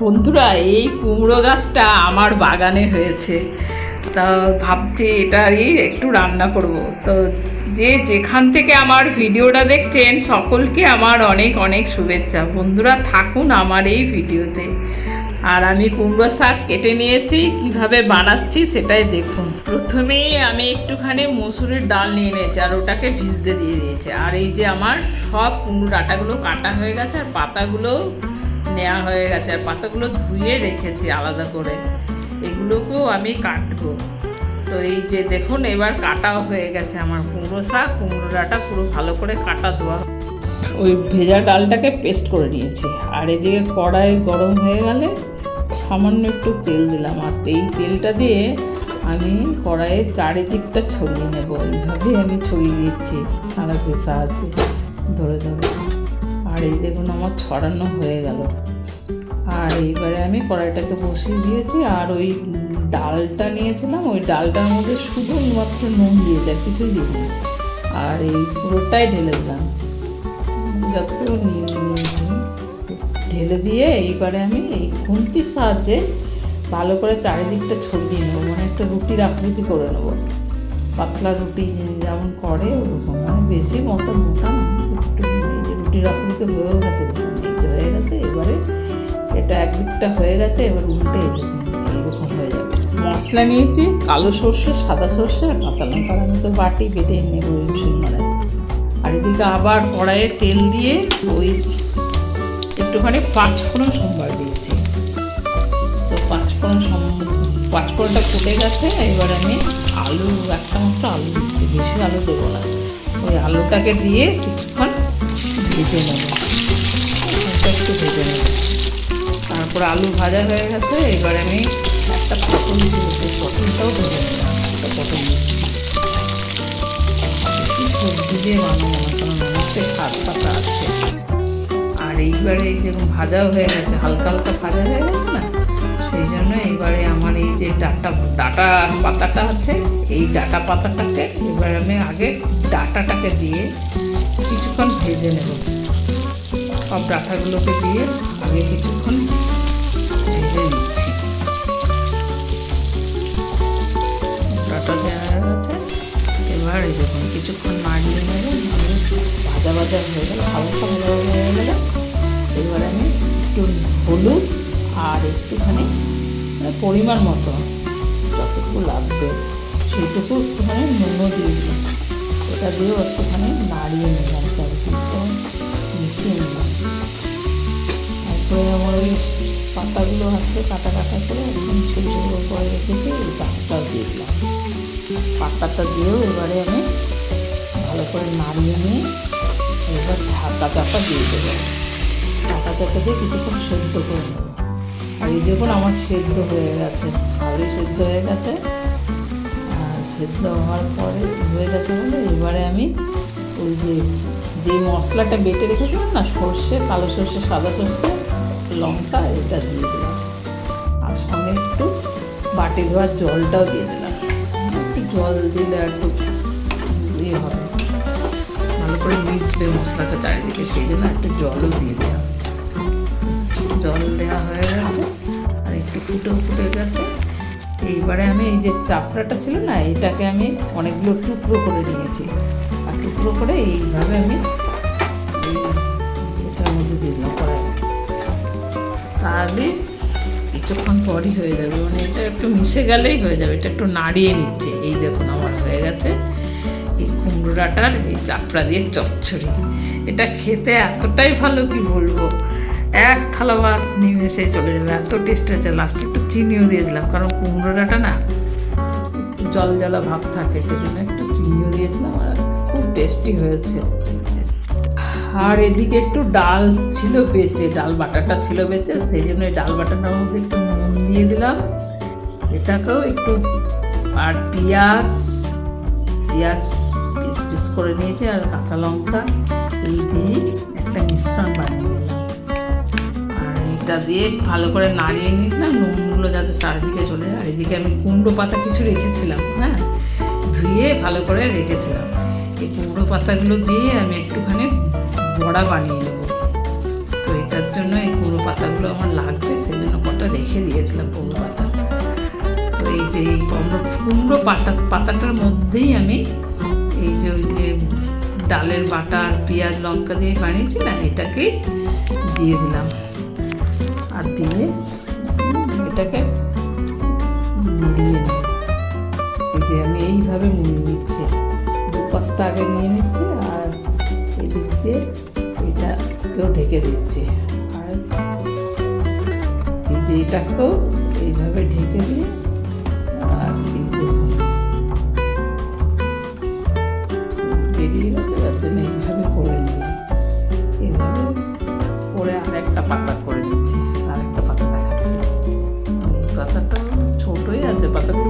বন্ধুরা, এই কুমড়ো গাছটা আমার বাগানে হয়েছে। তা ভাবছি এটারই একটু রান্না করব। তো যে যেখান থেকে আমার ভিডিওটা দেখছেন, সকলকে আমার অনেক অনেক শুভেচ্ছা। বন্ধুরা, থাকুন আমার এই ভিডিওতে। আর আমি কুমড়ো শাক কেটে নিয়েছি, কীভাবে বানাচ্ছি সেটাই দেখুন। প্রথমেই আমি একটুখানি মসুরের ডাল নিয়ে নিয়েছি আর ওটাকে ভিজতে দিয়ে দিয়েছি। আর এই যে আমার সব কুমড়ো ডাটাগুলো কাটা হয়ে গেছে, আর পাতাগুলো নেওয়া হয়ে গেছে। আর পাতাগুলো ধুয়ে রেখেছি আলাদা করে। এগুলোকেও আমি কাটবো। তো এই যে দেখুন, এবার কাটাও হয়ে গেছে আমার কুমড়ো শাক। কুমড়ো ডাটা পুরো ভালো করে কাটা দেওয়া ওই ভেজা ডালটাকে পেস্ট করে নিয়েছি। আর এদিকে কড়াই গরম হয়ে গেলে সামান্য একটু তেল দিলাম। আর এই তেলটা দিয়ে আমি কড়াইয়ের চারিদিকটা ছড়িয়ে নেব। এইভাবেই আমি ছড়িয়ে নিচ্ছি সাঁড়াচির সাহায্যে। ধরে ধরে। আর এই দেখুন আমার ছড়ানো হয়ে গেল। আর এইবারে আমি কড়াইটাকে বসিয়ে দিয়েছি, আর ওই ডালটা নিয়েছিলাম, ওই ডালটার মধ্যে শুধুমাত্র নুন দিয়েছি, আর কিছুই দিইনি। আর এই পুরোটাই ঢেলে দিলাম। যতটুকু নিয়ে নিয়েছি। ঢেলে দিয়ে এইবারে আমি এই খুন্তির সাহায্যে ভালো করে চারিদিকটা ছড়িয়ে নেব মানে একটা রুটির আকৃতি করে নেব। পাতলা রুটি যেমন করে, ওরকম মানে বেশি মতো মোটা না যে রুটির আকৃতি হয়েও গেছে এই হয়ে গেছে, এবারে এটা একদিকটা হয়ে গেছে, এবার উল্টে এইরকম হয়ে যাবে। মশলা নিয়েছি, কালো সর্ষে, সাদা সর্ষে, আর কাঁচা লঙ্কা আমি তো বাটি বেটে নেব মানে আর এদিকে আবার কড়াইয়ে তেল দিয়ে ওই একটুখানি পাঁচফোড়ন সোমবার দিয়েছি। তো পাঁচফোড়ন পাঁচফোড়নটা ফুটে গেছে, এবার আমি আলু, একটা মাত্র আলু দিচ্ছি, বেশি আলু দেবো না। ওই আলুটাকে দিয়ে কিছুক্ষণ ভেজে নেব। ওটা একটু ভেজে নেব। তারপর আলু ভাজা হয়ে গেছে, এবার আমি একটা পটল সেই পটলটাও ভেজে নিলাম একটা পটল দিচ্ছি। সবজি দিয়ে বানাবো না, কারণ স্বাদ পাতা আছে। আর এইবারে এই যেরকম ভাজাও হয়ে গেছে, হালকা হালকা ভাজা হয়ে গেছে না, সেই জন্য এইবারে আমার এই যে ডাটা ডাটা পাতাটা আছে, এই ডাটা পাতাটাকে এবার আমি আগে ডাটাটাকে দিয়ে কিছুক্ষণ ভেজে নেব। সব ডাটাগুলোকে দিয়ে আগে কিছুক্ষণ ভেজে নিচ্ছি। ডাটা দেওয়া হয়ে এবার এই দেখুন, কিছুক্ষণ নাড়িয়ে নেবে ভাজা ভাজা হয়ে গেল, হালকা ভাজা হয়ে গেল। এবার আমি একটু হলুদ আর একটুখানি মানে পরিমাণ মতো যতটুকু লাগবে, সেইটুকু একটুখানি নুনও দিয়ে দিলাম। ওটা দিয়েও একটুখানি নাড়িয়ে নিলাম, চারিদিকটা মিশিয়ে নিলাম। তারপরে আমার ওই পাতাগুলো আছে, কাটা কাটা করে একদম ছোটো ছোটো করে রেখেছি, এই পাতাটাও দিয়ে দিলাম। পাতাটা দিয়েও এবারে আমি ভালো করে নাড়িয়ে নিয়ে এবার ঢাকা চাপা দিয়ে দেবো। ঢাকা চাপা দিয়ে কিছুক্ষণ সেদ্ধ করে নেব। আর এই দেখুন, আমার সেদ্ধ হয়ে গেছে ভালোই সেদ্ধ হয়ে গেছে। সেদ্ধ হওয়ার পরে হয়ে গেছে বলে এবারে আমি ওই যে যে মশলাটা বেটে রেখেছিলাম না, সর্ষে, কালো সর্ষে, সাদা সর্ষে, লঙ্কা, এটা দিয়ে দিলাম। আর সঙ্গে একটু বাটি ধোয়ার জলটাও দিয়ে দিলাম। একটু জল দিলে একটু ইয়ে হবে। ভালো করে মিশবে মশলাটা চারিদিকে, সেই জন্য একটু জলও দিয়ে দিলাম। জল দেওয়া হয়ে গেছে, আর একটু ফুটো ফুটে গেছে। এইবারে আমি এই যে চাপড়াটা ছিল না এটাকে আমি অনেকগুলো টুকরো করে নিয়েছি। আর টুকরো করে এইভাবে আমি এটার মধ্যে দিয়ে দিলাম কড়াই। তাহলে কিছুক্ষণ পরই হয়ে যাবে মানে এটা একটু মিশে গেলেই হয়ে যাবে, এটা একটু নাড়িয়ে নিচ্ছে। এই দেখুন আমার হয়ে গেছে এই কুমড়ো ডাঁটার এই চাপড়া দিয়ে চচ্চড়ি। এটা খেতে এতটাই ভালো কি বলব? এক থালা ভাত নিমেষে চলে যাবে এত টেস্ট হয়েছে। লাস্টে একটু চিনিও দিয়েছিলাম, কারণ কুমড়ো ডাঁটা না একটু জল জলা ভাব থাকে, সেজন্য একটু চিনিও দিয়েছিলাম আর খুব টেস্টি হয়েছে। আর এদিকে একটু ডাল ছিল বেঁচে, ডাল বাটাটা ছিল বেঁচে সেই জন্য ডাল বাটাটার মধ্যে একটু নুন দিয়ে দিলাম। এটাকেও একটু আর পেঁয়াজ পেঁয়াজ পিস পিস করে নিয়েছি আর কাঁচা লঙ্কা, এই দিয়ে একটা মিশ্রণ বানিয়ে এটা দিয়ে ভালো করে নাড়িয়ে নিলাম নুনগুলো যাতে চারিদিকে চলে যায়। এদিকে আমি কুমড়ো পাতা কিছু রেখেছিলাম হ্যাঁ? ধুয়ে ভালো করে রেখেছিলাম। এই কুমড়ো পাতাগুলো দিয়ে আমি একটুখানি বড়া বানিয়ে নেব। তো এটার জন্য এই কুমড়ো পাতাগুলো আমার লাগবে, সেই জন্য কটা রেখে দিয়েছিলাম কুমড়ো পাতা। তো এই যে এই কুমড়ো কুমড়ো পাতা পাতাটার মধ্যেই আমি এই যে ওই যে ডালের বাটা আর পেঁয়াজ, লঙ্কা দিয়ে বানিয়েছি, না এটাকে দিয়ে দিলাম। দিয়ে এটাকে মুড়িয়ে নেব এই যে আমি এইভাবে মুড়িয়ে নিচ্ছি। দু পাঁচটা আগে নিয়ে নিচ্ছি আর এদিক দিয়ে এটাকেও ঢেকে দিচ্ছি। আর এই যে এটাকেও এইভাবে ঢেকে দিয়ে আর এই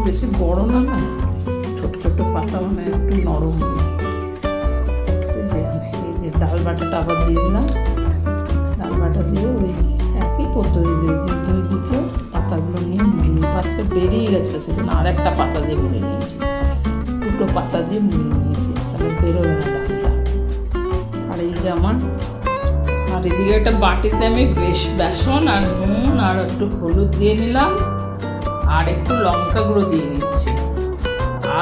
বেশি বড় না না? ছোট ছোট পাতা মানে একটু নরম। ডাল বাটাটা আবার দিয়ে দিলাম। ডাল বাটা দিয়ে ওই একই পদ্ধতি দিয়ে দিই। দিকে পাতাগুলো নিয়ে মুড়িয়ে পাতাটা বেরিয়ে গেছিল সেজন্য আর একটা পাতা দিয়ে মুড়ে নিয়েছি। দুটো পাতা দিয়ে মুড়ে নিয়েছি। তাহলে বেরোবে না ডালটা। আর এই যে আমার, আর এদিকে একটা বাটিতে আমি বেশ বেসন আর নুন আর একটু হলুদ দিয়ে নিলাম। আর একটু লঙ্কা গুঁড়ো দিয়ে নিচ্ছি।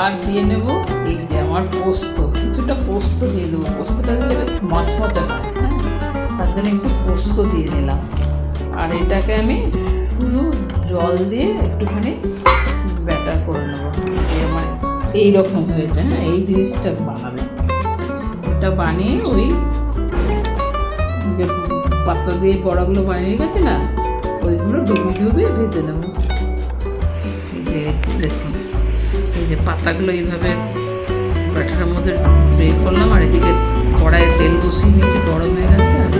আর দিয়ে নেব এই যে আমার পোস্ত। কিছুটা পোস্ত দিয়ে দেবো। পোস্তটা দিলে বেশ মচমচা হয় হ্যাঁ? তার জন্য একটু পোস্ত দিয়ে নিলাম। আর এটাকে আমি শুধু জল দিয়ে একটুখানি ব্যাটার করে নেব। মানে এইরকম হয়েছে হ্যাঁ? এই জিনিসটা বানাবে এটা বানিয়ে ওই যে পাতা দিয়ে বড়াগুলো বানিয়ে গেছে না, ওইগুলো ডুবি ডুবি ভেজে নেব। এই দেখুন, এই যে পাতাগুলো এইভাবে ব্যাটারের মধ্যে বের করলাম আর এদিকে কড়াইয়ে তেল বসিয়ে নিয়েছে, গরম হয়ে গেছে, আর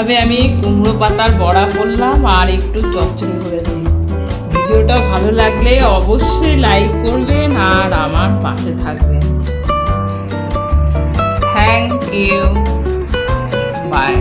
এইভাবে আমি কুমড়ো পাতার বড়া করলাম আর একটু চচ্চড়ি করেছি। ভিডিওটা ভালো লাগলে অবশ্যই লাইক করবেন আর আমার পাশে থাকবেন। Thank you by